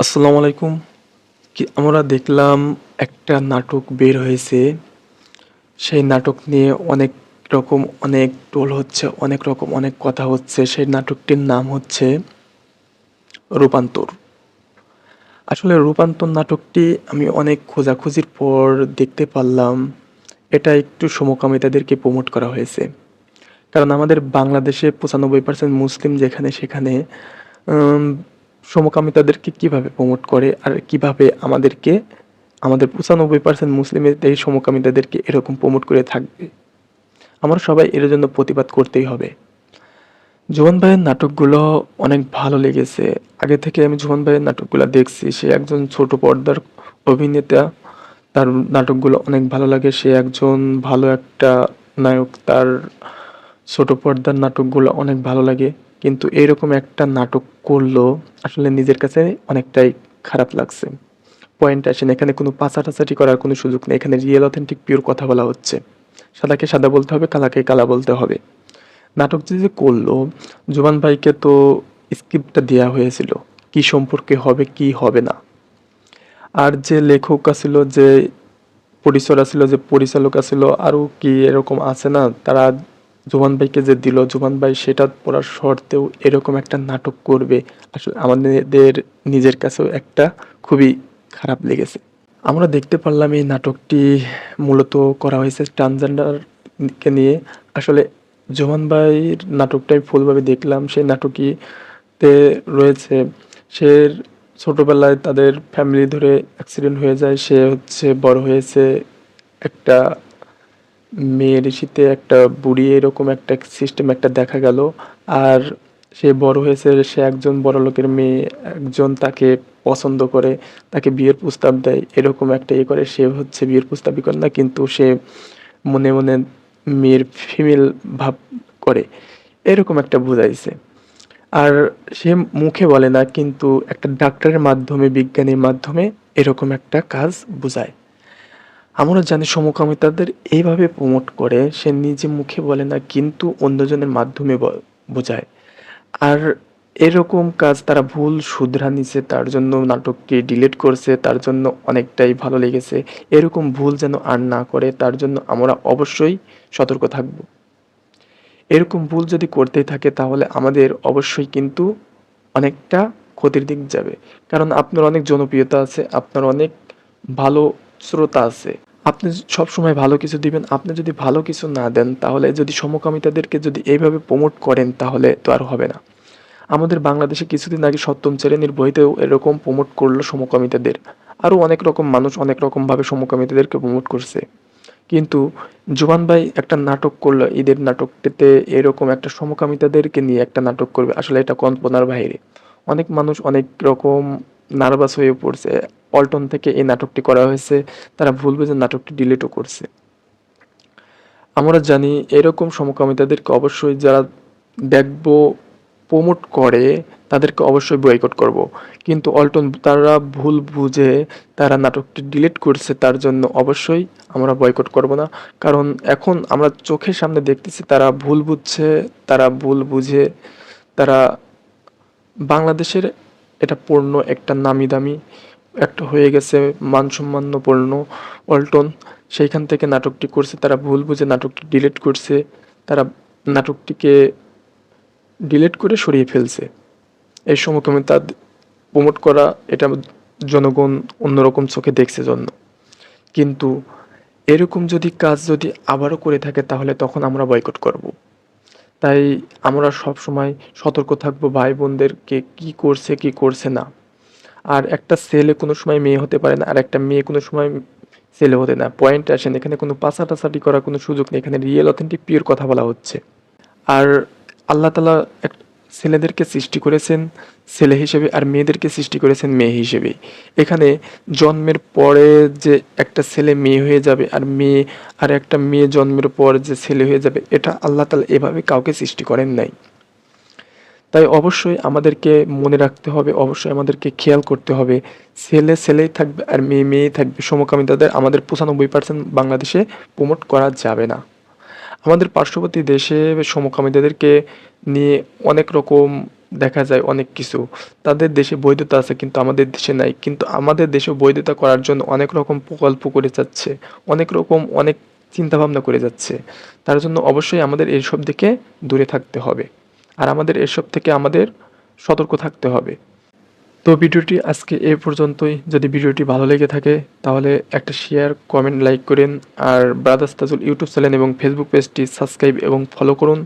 আসসালামু আলাইকুম। কি আমরা দেখলাম একটা নাটক বের হয়েছে। সেই নাটক নিয়ে অনেক রকম অনেক টোল হচ্ছে, অনেক রকম অনেক কথা হচ্ছে। সেই নাটকটির নাম হচ্ছে রূপান্তর। আসলে রূপান্তর নাটকটি আমি অনেক খোঁজাখুঁজির পর দেখতে পারলাম। এটা একটু সমকামিতাদেরকে প্রমোট করা হয়েছে। কারণ আমাদের বাংলাদেশে পঁচানব্বই পার্সেন্ট মুসলিম যেখানে সেখানে সমকামিতাদেরকে কীভাবে প্রমোট করে আর কীভাবে আমাদেরকে, আমাদের পঁচানব্বই পার্সেন্ট মুসলিমের এই সমকামিতাদেরকে এরকম প্রমোট করে থাকবে? আমরা সবাই এর জন্য প্রতিবাদ করতেই হবে। জোহন ভাইয়ের নাটকগুলো অনেক ভালো লেগেছে। আগে থেকে আমি জোহন ভাইয়ের নাটকগুলো দেখছি। সে একজন ছোট পর্দার অভিনেতা। তার নাটকগুলো অনেক ভালো লাগে। সে একজন ভালো একটা নায়ক। তার ছোট পর্দার নাটকগুলো অনেক ভালো লাগে, কিন্তু এরকম একটা নাটক করল, আসলে নিজের কাছে অনেকটাই খারাপ লাগছে। পয়েন্ট আসেন এখানে কোনো পাচাটাচাটি করার কোনো সুযোগ নেই, এখানে রিয়েল অথেন্টিক পিওর কথা বলা হচ্ছে। সাদাকে সাদা বলতে হবে, কালাকে কালা বলতে হবে। নাটক যে করল, জুবান ভাইকে তো স্ক্রিপ্টটা দেওয়া হয়েছিল, কি সম্পর্কে হবে, কি হবে না। আর যে লেখক আছিল, যে প্রডিউসার আছিল, যে পরিচালক আছিল, আরও কি এরকম আছে না, তারা জোবান ভাইকে যে দিল, জোবান ভাই সেটা পড়ার শর্তেও এরকম একটা নাটক করবে। আসলে আমাদের নিজের কাছেও একটা খুবই খারাপ লেগেছে। আমরা দেখতে পারলাম এই নাটকটি মূলত করা হয়েছে ট্রান্সজেন্ডারকে নিয়ে। আসলে জোবান ভাইয়ের নাটকটাই ফুলভাবে দেখলাম। সেই নাটকীতে রয়েছে, সে ছোটোবেলায় তাদের ফ্যামিলি ধরে অ্যাক্সিডেন্ট হয়ে যায়। সে হচ্ছে বড় হয়েছে একটা মেয়ের শীতে একটা বুড়ি এরকম একটা সিস্টেম একটা দেখা গেল। আর সে বড় হয়েছে, সে একজন বড় লোকের মেয়ে, একজন তাকে পছন্দ করে, তাকে বিয়ের প্রস্তাব দেয়, এরকম একটা ইয়ে করে। সে হচ্ছে বিয়ের প্রস্তাবই করে না কিন্তু সে মনে মনে মেয়ের ফিমেল ভাব করে। এরকম একটা বুঝাইছে। আর সে মুখে বলে না, কিন্তু একটা ডাক্তারের মাধ্যমে, বিজ্ঞানীর মাধ্যমে এরকম একটা কাজ বোঝায়। আমরা জানি সমকামিতাদের এইভাবে প্রমোট করে, সে নিজে মুখে বলে না, কিন্তু অন্যজনের মাধ্যমে বোঝায়। আর এরকম কাজ তারা ভুল শুধরা নিছে, তার জন্য নাটককে ডিলিট করছে, তার জন্য অনেকটাই ভালো লেগেছে। এরকম ভুল যেন আর না করে, তার জন্য আমরা অবশ্যই সতর্ক থাকব। এরকম ভুল যদি করতেই থাকে, তাহলে আমাদের অবশ্যই কিন্তু অনেকটা ক্ষতির দিক যাবে। কারণ আপনার অনেক জনপ্রিয়তা আছে, আপনার অনেক ভালো শ্রোতা আছে। আপনি সব সময় ভালো কিছু দিবেন, আপনি যদি ভালো কিছু না দেন, তাহলে যদি সমকামিতাদেরকে যদি এইভাবে প্রমোট করেন, তাহলে তো আর হবে না। আমাদের বাংলাদেশে কিছুদিন আগে সপ্তম শ্রেণির বইতেও এরকম প্রমোট করল সমকামিতাদের। আরও অনেক রকম মানুষ অনেক রকমভাবে সমকামিতাদেরকে প্রমোট করছে। কিন্তু জুবান ভাই একটা নাটক করল, ঈদের নাটকটিতে এরকম একটা সমকামিতাদেরকে নিয়ে একটা নাটক করবে, আসলে এটা কল্পনার বাইরে। অনেক মানুষ অনেক রকম নার্ভাস হয়ে পড়ছে। পল্টন থেকে এই নাটকটি করা হয়েছে। তারা ভুল বুঝে নাটকটি ডিলিটও করছে। আমরা জানি এরকম সমকামিতাদেরকে অবশ্যই যারা দেখব প্রমোট করে, তাদেরকে অবশ্যই বয়কট করব। কিন্তু অল্টন তারা ভুল বুঝে তারা নাটকটি ডিলিট করছে, তার জন্য অবশ্যই আমরা বয়কট করব না। কারণ এখন আমরা চোখের সামনে দেখতেছি তারা ভুল বুঝছে, তারা ভুল বুঝে তারা বাংলাদেশের এটা পণ্য একটা নামি দামি একটা হয়ে গেছে মানসম্মান্য পণ্য অল্টন সেইখান থেকে নাটকটি করছে, তারা ভুল বুঝে নাটকটি ডিলিট করছে, তারা নাটকটিকে ডিলিট করে সরিয়ে ফেলছে। এই সমকামিতা প্রমোট করা, এটা জনগণ অন্যরকম চোখে দেখছে জন্য। কিন্তু এরকম যদি কাজ যদি আবারও করে থাকে, তাহলে তখন আমরা বয়কট করব। তাই আমরা সব সময় সতর্ক থাকব ভাই বোনদেরকে কী করছে কী করছে না। আর একটা ছেলে কোনো সময় মেয়ে হতে পারে না, আর একটা মেয়ে কোনো সময় ছেলে হতে না। পয়েন্ট আসেন, এখানে কোনো পাশাটাসাটি করার কোনো সুযোগ নেই, এখানে রিয়েল অথেন্টিক পিওর কথা বলা হচ্ছে। আর আল্লাহ তালা ছেলেদেরকে সৃষ্টি করেছেন ছেলে হিসেবে আর মেয়েদেরকে সৃষ্টি করেছেন মেয়ে হিসেবে। এখানে জন্মের পরে যে একটা ছেলে মেয়ে হয়ে যাবে আর মেয়ে, আর একটা মেয়ে জন্মের পর যে ছেলে হয়ে যাবে, এটা আল্লাহ তালা এভাবে কাউকে সৃষ্টি করেন নাই। তাই অবশ্যই আমাদেরকে মনে রাখতে হবে, অবশ্যই আমাদেরকে খেয়াল করতে হবে, ছেলে ছেলেই থাকবে আর মেয়ে মেয়েই থাকবে। সমকামিতাদের আমাদের পঁচানব্বই পার্সেন্ট বাংলাদেশে প্রমোট করা যাবে না। আমাদের পার্শ্ববর্তী দেশে সমকামিতাদেরকে নিয়ে অনেক রকম দেখা যায়, অনেক কিছু। তাদের দেশে বৈধতা আছে কিন্তু আমাদের দেশে নাই। কিন্তু আমাদের দেশে বৈধতা করার জন্য অনেক রকম প্রকল্প করে যাচ্ছে, অনেক রকম অনেক চিন্তাভাবনা করে যাচ্ছে। তার জন্য অবশ্যই আমাদের এইসব দিকে দূরে থাকতে হবে। আর আমাদের এসব থেকে আমাদের সতর্ক থাকতে হবে। তো ভিডিওটি আজকে এ পর্যন্তই। যদি ভিডিওটি ভালো লেগে থাকে, তাহলে একটা শেয়ার কমেন্ট লাইক করেন। আর ব্রাদার্স তাজুল ইউটিউব চ্যানেল এবং ফেসবুক পেজটি সাবস্ক্রাইব এবং ফলো করুন।